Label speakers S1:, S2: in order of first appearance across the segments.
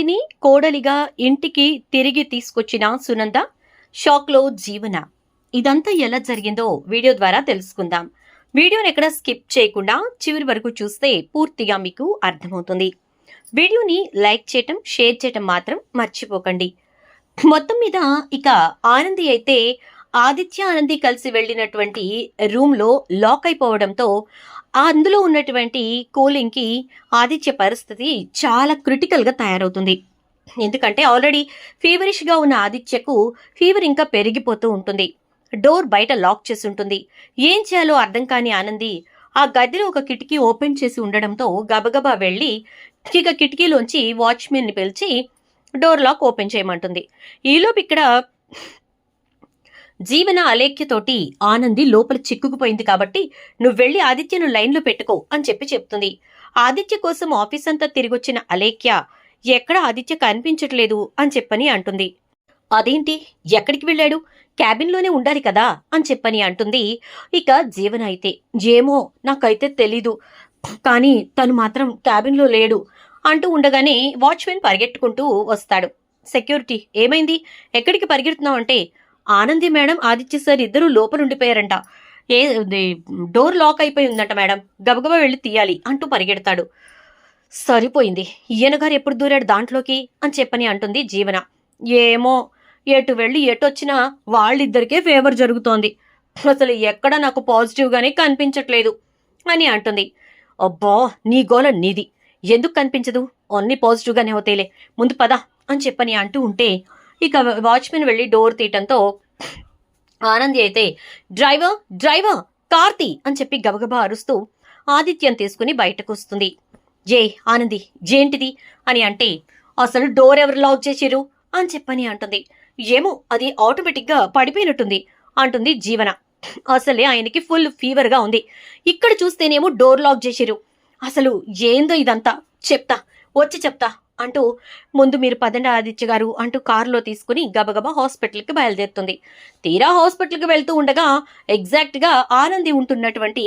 S1: ఆనందిని కోడలిగా ఇంటికి తిరిగి తీసుకొచ్చిన సునంద షాక్లో జీవన. ఇదంతా ఎలా జరిగిందో వీడియో ద్వారా తెలుసుకుందాం. వీడియోని ఎక్కడ స్కిప్ చేయకుండా చివరి వరకు చూస్తే పూర్తిగా మీకు అర్థమవుతుంది. వీడియోని లైక్ చేయటం షేర్ చేయటం మాత్రం మర్చిపోకండి. మొత్తం మీద ఇక ఆనంది అయితే ఆదిత్య ఆనంది కలిసి వెళ్ళినటువంటి రూమ్లో లాక్ అయిపోవడంతో అందులో ఉన్నటువంటి కూలింగ్కి ఆదిత్య పరిస్థితి చాలా క్రిటికల్గా తయారవుతుంది. ఎందుకంటే ఆల్రెడీ ఫీవరిష్గా ఉన్న ఆదిత్యకు ఫీవర్ ఇంకా పెరిగిపోతూ ఉంటుంది. డోర్ బయట లాక్ చేసి ఉంటుంది. ఏం చేయాలో అర్థం కాని ఆనంది ఆ గదిలో ఒక కిటికీ ఓపెన్ చేసి ఉండడంతో గబగబా వెళ్ళి ఇక కిటికీలోంచి వాచ్మెన్ని పిలిచి డోర్ లాక్ ఓపెన్ చేయమంటుంది. ఈలోపు ఇక్కడ జీవన అలేఖ్యతోటి ఆనంది లోపల చిక్కుకుపోయింది కాబట్టి నువ్వు వెళ్ళి ఆదిత్యను లైన్లో పెట్టుకో అని చెప్పి చెప్తుంది. ఆదిత్య కోసం ఆఫీస్ అంతా తిరిగొచ్చిన అలేఖ్య ఎక్కడ ఆదిత్య కనిపించట్లేదు అని చెప్పని అంటుంది. అదేంటి? ఎక్కడికి వెళ్ళాడు? క్యాబిన్లోనే ఉండాలి కదా అని చెప్పని అంటుంది. ఇక జీవన అయితే ఏమో నాకైతే తెలీదు. కానీ తను మాత్రం క్యాబిన్లో లేడు అంటూ ఉండగానే వాచ్మెన్ పరిగెట్టుకుంటూ వస్తాడు. సెక్యూరిటీ ఏమైంది? ఎక్కడికి పరిగెడుతున్నావు అంటే ఆనంది మేడం ఆదిత్య సార్ ఇద్దరు లోపల ఉండిపోయారంట. ఏ డోర్ లాక్ అయిపోయి ఉందంట మేడం. గబగబా వెళ్ళి తీయాలి అంటూ పరిగెడతాడు. సరిపోయింది. ఈయన గారు ఎప్పుడు దూరాడు దాంట్లోకి అని చెప్పని అంటుంది జీవన. ఏమో ఎటు వెళ్ళి ఎటు వచ్చినా వాళ్ళిద్దరికే ఫేవర్ జరుగుతోంది. అసలు ఎక్కడ నాకు పాజిటివ్గానే కనిపించట్లేదు అని అంటుంది. అబ్బా నీ గోల నీది. ఎందుకు కనిపించదు? అన్నీ పాజిటివ్గానే అవుతాయిలే. ముందు పద అని చెప్పని అంటూ ఉంటే ఇక వాచ్మెన్ వెళ్ళి డోర్ తీయటంతో ఆనంది అయితే డ్రైవర్ డ్రైవర్ కార్తీ అని చెప్పి గబగబా అరుస్తూ ఆదిత్యం తీసుకుని బయటకు వస్తుంది జే ఆనంది జేంటిది? అని అంటే అసలు డోర్ ఎవరు లాక్ చేసిరు అని చెప్పని అంటుంది. ఏమో అది ఆటోమేటిక్గా పడిపోయినట్టుంది అంటుంది జీవన. అసలే ఆయనకి ఫుల్ ఫీవర్గా ఉంది. ఇక్కడ చూస్తేనేమో డోర్ లాక్ చేసిరు అసలు ఏందో ఇదంతా? చెప్తా వచ్చి చెప్తా. అంటూ ముందు మీరు పదండి ఆదిత్య గారు అంటూ కారులో తీసుకుని గబగబా హాస్పిటల్కి బయలుదేరుతుంది. తీరా హాస్పిటల్కి వెళ్తూ ఉండగా ఎగ్జాక్ట్గా ఆనంది ఉంటున్నటువంటి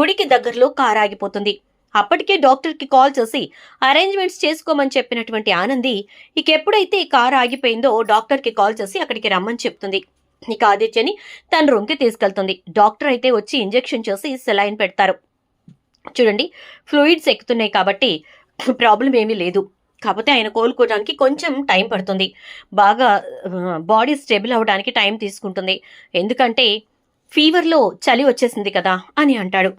S1: గుడికి దగ్గరలో కారు ఆగిపోతుంది. అప్పటికే డాక్టర్కి కాల్ చేసి అరేంజ్మెంట్స్ చేసుకోమని చెప్పినటువంటి ఆనంది ఇక ఎప్పుడైతే కారు ఆగిపోయిందో డాక్టర్కి కాల్ చేసి అక్కడికి రమ్మని చెప్తుంది. ఇక ఆదిత్యని తన రూమ్కి తీసుకెళ్తుంది. డాక్టర్ అయితే వచ్చి ఇంజెక్షన్ చేసి సెలైన్ పెడతారు. చూడండి ఫ్లూయిడ్స్ ఎక్కుతున్నాయి కాబట్టి ప్రాబ్లం ఏమీ లేదు. కాకపోతే ఆయన కోలుకోవడానికి కొంచెం టైం పడుతుంది. బాగా బాడీ స్టేబుల్ అవ్వడానికి టైం తీసుకుంటుంది. ఎందుకంటే ఫీవర్లో చలి వచ్చేసింది కదా అని అంటాడు.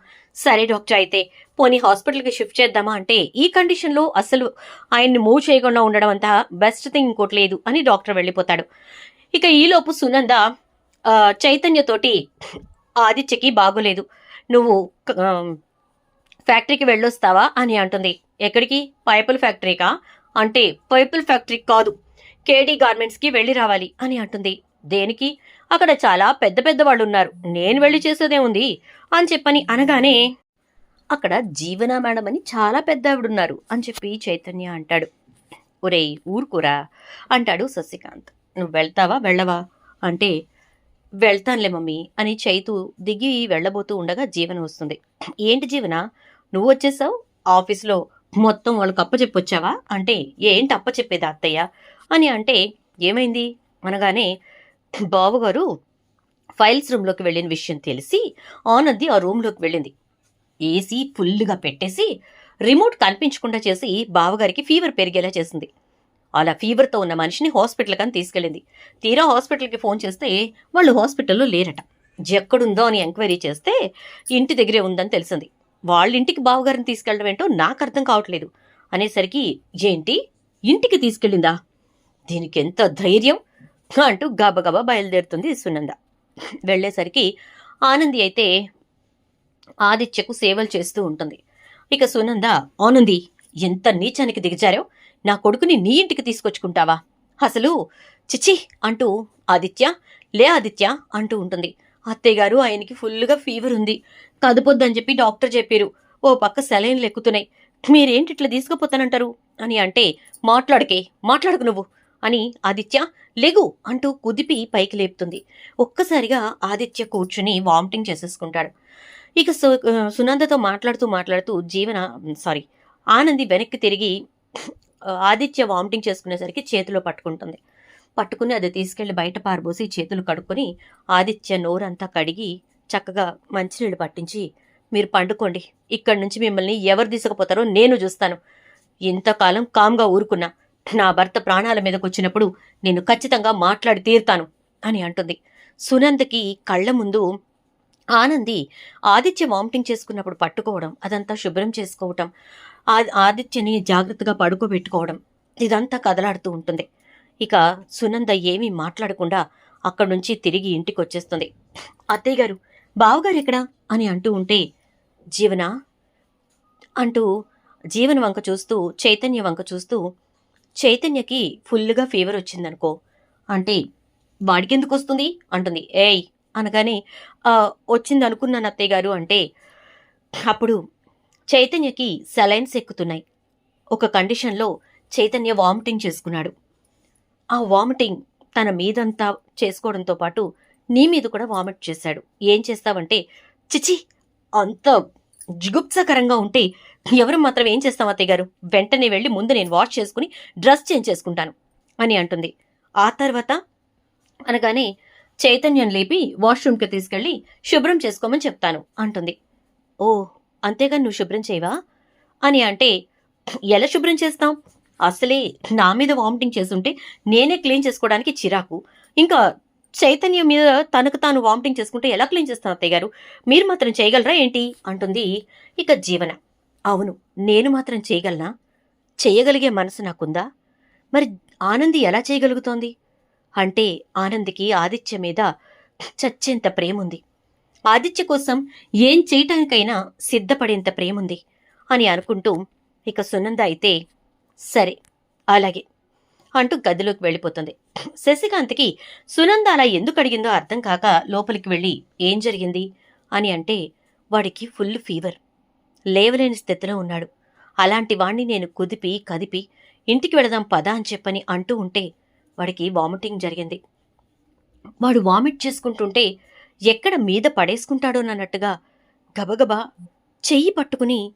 S1: సరే డాక్టర్ అయితే పోనీ హాస్పిటల్కి షిఫ్ట్ చేద్దామా అంటే ఈ కండిషన్లో అసలు ఆయన్ని మూవ్ చేయకుండా ఉండడం అంతా బెస్ట్ థింగ్ ఇంకోటి లేదు అని డాక్టర్ వెళ్ళిపోతాడు. ఇక ఈలోపు సునంద చైతన్యతోటి ఆదిత్యకి బాగోలేదు. నువ్వు ఫ్యాక్టరీకి వెళ్ళొస్తావా అని అంటుంది. ఎక్కడికి? పైపుల్ ఫ్యాక్టరీకా? అంటే పైపుల్ ఫ్యాక్టరీ కాదు. కేడీ గార్మెంట్స్కి వెళ్ళి రావాలి అని అంటుంది. దేనికి? అక్కడ చాలా పెద్ద పెద్ద వాళ్ళు ఉన్నారు నేను వెళ్ళి చేసేదే ఉంది అని చెప్పని అనగానే అక్కడ జీవన మేడం అని చాలా పెద్ద ఆవిడున్నారు అని చెప్పి చైతన్య అంటాడు. ఒరేయ్ ఊరుకురా అంటాడు శశికాంత్. నువ్వు వెళ్తావా? వెళ్ళవా? అంటే వెళ్తానులే మమ్మీ అని చైతు దిగి వెళ్ళబోతూ ఉండగా జీవన వస్తుంది. ఏంటి జీవన? నువ్వు వచ్చేసావు? ఆఫీస్లో మొత్తం వాళ్ళకి అప్పచెప్పొచ్చావా? అంటే ఏంటి అప్పచెప్పేది అత్తయ్య? అని అంటే ఏమైంది? అనగానే బావగారు ఫైల్స్ రూమ్లోకి వెళ్ళిన విషయం తెలిసి ఆనంది ఆ రూమ్లోకి వెళ్ళింది. ఏసీ ఫుల్గా పెట్టేసి రిమోట్ కనిపించకుండా చేసి బావగారికి ఫీవర్ పెరిగేలా చేసింది. అలా ఫీవర్తో ఉన్న మనిషిని హాస్పిటల్ కానీ తీసుకెళ్ళింది. తీరా హాస్పిటల్కి ఫోన్ చేస్తే వాళ్ళు హాస్పిటల్లో లేరట. ఎక్కడుందో అని ఎంక్వైరీ చేస్తే ఇంటి దగ్గరే ఉందని తెలిసింది. వాళ్ళ ఇంటికి బావగారిని తీసుకెళ్ళడం ఏంటో నాకు అర్థం కావట్లేదు. అనేసరికి ఏంటి? ఇంటికి తీసుకెళ్ళిందా? దీనికి ఎంత ధైర్యం? అంటూ గబగబా బయలుదేరుతుంది సునంద. వెళ్ళేసరికి ఆనంది అయితే ఆదిత్యకు సేవలు చేస్తూ ఉంటుంది. ఇక సునంద ఆనంది ఎంత నీచానికి దిగజారో నా కొడుకుని నీ ఇంటికి తీసుకొచ్చుకుంటావా? అసలు చిచి అంటూ ఆదిత్య లే ఆదిత్య అంటూ ఉంటుంది. అత్తయ్య గారు ఆయనకి ఫుల్గా ఫీవర్ ఉంది. కదుపొద్దని చెప్పి డాక్టర్ చెప్పారు. ఓ పక్క సెలైన్లు ఎక్కుతున్నాయి. మీరేంటి ఇట్లా తీసుకుపోతానంటారు? అని అంటే మాట్లాడకే మాట్లాడకు నువ్వు అని ఆదిత్య లెగు అంటూ కుదిపి పైకి లేపుతుంది. ఒక్కసారిగా ఆదిత్య కూర్చుని వామిటింగ్ చేసేసుకుంటాడు. ఇక సు సునందతో మాట్లాడుతూ మాట్లాడుతూ జీవన సారీ ఆనంది వెనక్కి తిరిగి ఆదిత్య వామిటింగ్ చేసుకునేసరికి చేతిలో పట్టుకుంటుంది. పట్టుకుని అది తీసుకెళ్ళి బయట పారబోసి చేతులు కడుక్కొని ఆదిత్య నోరంతా కడిగి చక్కగా మంచినీళ్ళు పట్టించి మీరు పండుకోండి. ఇక్కడి నుంచి మిమ్మల్ని ఎవరు తీసుకుపోతారో నేను చూస్తాను. ఇంతకాలం కామ్గా ఊరుకున్నా. నా భర్త ప్రాణాల మీదకు వచ్చినప్పుడు నేను ఖచ్చితంగా మాట్లాడి తీరుతాను అని అంటుంది. సునందకి కళ్ళ ముందు ఆనంది ఆదిత్య వామిటింగ్ చేసుకున్నప్పుడు పట్టుకోవడం అదంతా శుభ్రం చేసుకోవటం ఆ- ఆదిత్యని జాగ్రత్తగా పడుకోబెట్టుకోవడం ఇదంతా కదలాడుతూ ఉంటుంది. ఇక సునంద ఏమీ మాట్లాడకుండా అక్కడి నుంచి తిరిగి ఇంటికి వచ్చేస్తుంది అత్తయ్య గారు బావగారు ఎక్కడా? అని అంటూ ఉంటే జీవన? అంటూ జీవన వంక చూస్తూ చైతన్య వంక చూస్తూ చైతన్యకి ఫుల్గా ఫీవర్ వచ్చిందనుకో. అంటే వాడికెందుకు వస్తుంది అంటుంది. ఏయ్! అనగానే వచ్చింది అనుకున్నాను అత్తయ్య గారు. అంటే అప్పుడు చైతన్యకి సెలైన్స్ ఎక్కుతున్నాయి. ఒక కండిషన్లో చైతన్య వామిటింగ్ చేసుకున్నాడు. ఆ వామిటింగ్ తన మీదంతా చేసుకోవడంతో పాటు నీ మీద కూడా వామిట్ చేశాడు. ఏం చేస్తావంటే చిచి అంత జిగుప్సకరంగా ఉంటే ఎవరు మాత్రం ఏం చేస్తాం అత్తయ్య గారు? వెంటనే వెళ్ళి ముందు నేను వాష్ చేసుకుని డ్రెస్ చేంజ్ చేసుకుంటాను అని అంటుంది. ఆ తర్వాత అనగానే చైతన్యం లేపి వాష్రూమ్కి తీసుకెళ్ళి శుభ్రం చేసుకోమని చెప్తాను అంటుంది. ఓ అంతేగా నువ్వు శుభ్రం చేయవా? అని అంటే ఎలా శుభ్రం చేస్తాం? అసలే నా మీద వామిటింగ్ చేస్తుంటే నేనే క్లీన్ చేసుకోవడానికి చిరాకు. ఇంకా చైతన్యం మీద తనకు తాను వామిటింగ్ చేసుకుంటే ఎలా క్లీన్ చేస్తాను అత్తయ్య గారు? మీరు మాత్రం చేయగలరా ఏంటి? అంటుంది ఇక జీవన. అవును నేను మాత్రం చేయగలనా? చేయగలిగే మనసు నాకుందా? మరి ఆనంది ఎలా చేయగలుగుతోంది? అంటే ఆనందికి ఆదిత్య మీద చచ్చేంత ప్రేముంది. ఆదిత్య కోసం ఏం చేయటానికైనా సిద్ధపడేంత ప్రేముంది అని అనుకుంటూ ఇక సునంద అయితే సరే అలాగే. అంటూ గదిలోకి వెళ్ళిపోతుంది. శశికాంత్కి సునంద అలా ఎందుకు అడిగిందో అర్థం కాక లోపలికి వెళ్ళి ఏం జరిగింది? అని అంటే వాడికి ఫుల్ ఫీవర్. లేవలేని స్థితిలో ఉన్నాడు. అలాంటి వాణ్ణి నేను కుదిపి కదిపి ఇంటికి వెళదాం పదా అని చెప్పని అంటూ ఉంటే వాడికి వామిటింగ్ జరిగింది. వాడు వామిట్ చేసుకుంటుంటే ఎక్కడ మీద పడేసుకుంటాడోనన్నట్టుగా గబగబా చెయ్యి పట్టుకుని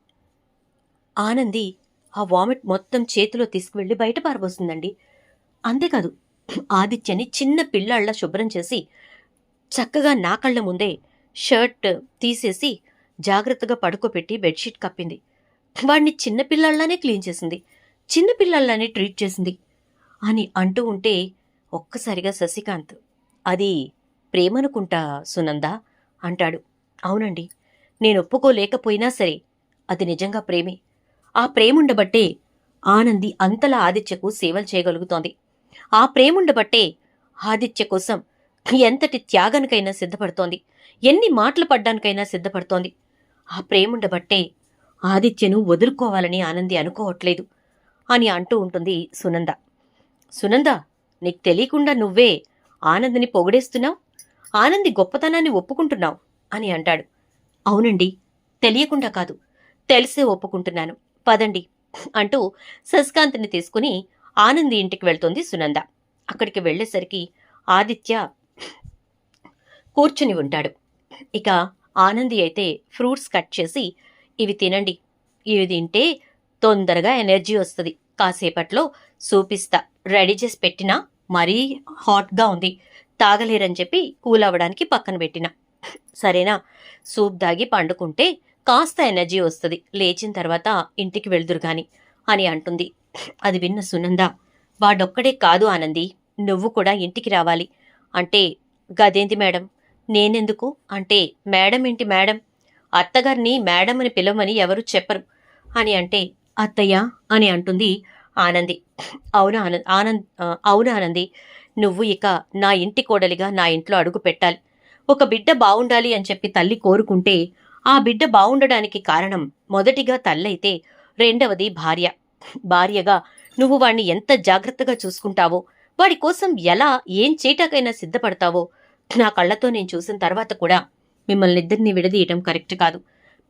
S1: ఆనంది ఆ వామిట్ మొత్తం చేతిలో తీసుకువెళ్ళి బయట పారబోస్తుందండి. అంతేకాదు ఆదిత్యని చిన్న పిల్లాళ్ళ శుభ్రం చేసి చక్కగా నా కళ్ళ ముందే షర్ట్ తీసేసి జాగ్రత్తగా పడుకోబెట్టి బెడ్షీట్ కప్పింది. వాడిని చిన్న క్లీన్ చేసింది. చిన్న ట్రీట్ చేసింది. అని అంటూ ఉంటే ఒక్కసారిగా శశికాంత్ అది ప్రేమనుకుంటా సునంద? అంటాడు. అవునండి. నేను ఒప్పుకోలేకపోయినా సరే అది నిజంగా ప్రేమే. ఆ ప్రేముండబట్టే ఆనంది అంతలా ఆదిత్యకు సేవలు చేయగలుగుతోంది. ఆ ప్రేముండబట్టే ఆదిత్య కోసం ఎంతటి త్యాగానికైనా సిద్ధపడుతోంది. ఎన్ని మాటలు పడ్డానికైనా సిద్ధపడుతోంది. ఆ ప్రేముండబట్టే ఆదిత్యను వదులుకోవాలని ఆనంది అనుకోవట్లేదు అని అంటూ ఉంటుంది సునంద. సునంద నీకు తెలియకుండా నువ్వే ఆనందిని పొగిడేస్తున్నావు? ఆనంది గొప్పతనాన్ని ఒప్పుకుంటున్నావు? అని అంటాడు. అవునండి తెలియకుండా కాదు తెలిసే ఒప్పుకుంటున్నాను. పదండి అంటూ శశికాంత్ని తీసుకుని ఆనంది ఇంటికి వెళ్తుంది సునంద. అక్కడికి వెళ్ళేసరికి ఆదిత్య కూర్చుని ఉంటాడు. ఇక ఆనంది అయితే ఫ్రూట్స్ కట్ చేసి ఇవి తినండి. ఇవి తింటే తొందరగా ఎనర్జీ వస్తుంది. కాసేపట్లో సూపిస్తా. రెడీ చేసి పెట్టినా మరీ హాట్గా ఉంది. తాగలేరని చెప్పి కూల్ అవ్వడానికి పక్కన పెట్టిన. సరేనా? సూప్ దాగి పండుకుంటే కాస్త ఎనర్జీ వస్తుంది. లేచిన తర్వాత ఇంటికి వెళ్దురు గాని అని అంటుంది. అది విన్న సునంద వాడొక్కడే కాదు ఆనంది నువ్వు కూడా ఇంటికి రావాలి. అంటే గదేంది మేడం? నేనెందుకు? అంటే మేడం ఏంటి మేడం? అత్తగారిని మేడం అని పిలవమని ఎవరు చెప్పరు. అని అంటే అత్తయ్య అని అంటుంది ఆనంది. అవును ఆనంద్ ఆనంద్ అవును ఆనంది. నువ్వు ఇక నా ఇంటి కోడలిగా నా ఇంట్లో అడుగు పెట్టాలి. ఒక బిడ్డ బాగుండాలి అని చెప్పి తల్లి కోరుకుంటే ఆ బిడ్డ బావుండడానికి కారణం మొదటిగా తల్లైతే రెండవది భార్య. భార్యగా నువ్వు వాణ్ణి ఎంత జాగ్రత్తగా చూసుకుంటావో వాడి కోసం ఎలా ఏం చేయటాకైనా సిద్ధపడతావో నా కళ్ళతో నేను చూసిన తర్వాత కూడా మిమ్మల్ని ఇద్దరిని విడదీయటం కరెక్ట్ కాదు.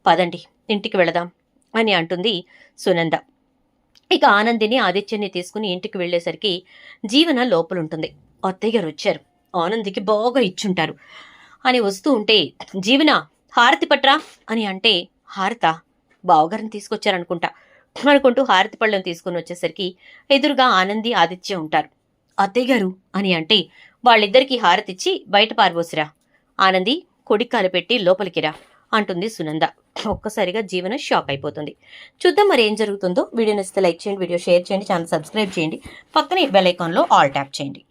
S1: పదండి ఇంటికి వెళదాం అని అంటుంది సునంద. ఇక ఆనందిని ఆదిత్యాన్ని తీసుకుని ఇంటికి వెళ్ళేసరికి జీవన లోపలుంటుంది. అత్తయ్య గారు వచ్చారు. ఆనందికి బాగా ఇచ్చుంటారు అని వస్తూ ఉంటే జీవన హారతి పట్రా? అని అంటే హారత? బావగారిని తీసుకొచ్చారనుకుంటా. అనుకుంటూ హారతి పళ్ళను తీసుకుని వచ్చేసరికి ఎదురుగా ఆనంది ఆదిత్య ఉంటారు. అత్తయ్య గారు? అని అంటే వాళ్ళిద్దరికీ హారతిచ్చి బయట పారబోసిరా. ఆనంది కొడికాలు పెట్టి లోపలికిరా అంటుంది సునంద. ఒక్కసారిగా జీవన షాక్ అయిపోతుంది. చూద్దాం మరి ఏం జరుగుతుందో. వీడియో నచ్చితే లైక్ చేయండి వీడియో షేర్ చేయండి ఛానల్ సబ్స్క్రైబ్ చేయండి. పక్కనే బెల్ ఐకాన్లో ఆల్ ట్యాప్ చేయండి.